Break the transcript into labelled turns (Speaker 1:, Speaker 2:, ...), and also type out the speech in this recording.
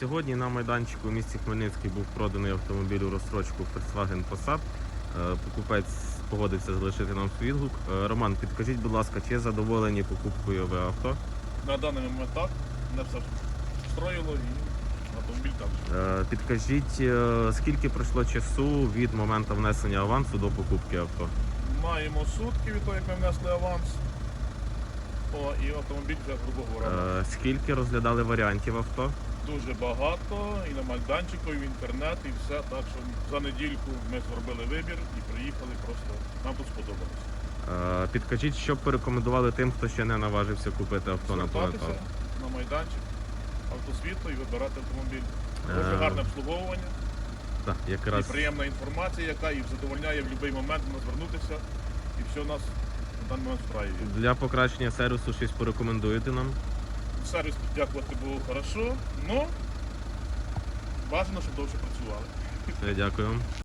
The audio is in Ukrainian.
Speaker 1: Сьогодні на майданчику у місті Хмельницький був проданий автомобіль у розстрочку Volkswagen Passat. Е, Покупець погодився залишити нам свій відгук. Е, Роман, підкажіть, будь ласка, чи задоволені покупкою ви авто?
Speaker 2: На даний момент так, не все встроїло і автомобіль також.
Speaker 1: Е, Підкажіть, скільки пройшло часу від моменту внесення авансу до покупки авто?
Speaker 2: Маємо сутки від того, як ми внесли аванс. О, і автомобіль вже, грубо говоря,
Speaker 1: Скільки розглядали варіантів авто?
Speaker 2: Дуже багато, і на майданчику, і в інтернет, і все. Так що за недільку ми зробили вибір і приїхали просто. Нам тут сподобалось.
Speaker 1: Е, Підкажіть, що б порекомендували тим, хто ще не наважився купити авто на
Speaker 2: Звертатися
Speaker 1: планету?
Speaker 2: на майданчик автосвіту і вибирати автомобіль. Дуже
Speaker 1: Е,
Speaker 2: гарне обслуговування
Speaker 1: Так, якраз
Speaker 2: і приємна інформація, яка і задовольняє в будь-який момент нас звернутися. І все у нас на даний момент встраює.
Speaker 1: для покращення сервісу щось порекомендуєте нам?
Speaker 2: Сервіс дякувати було хорошо, але бажано, щоб довше працювали.
Speaker 1: Все, Дякую.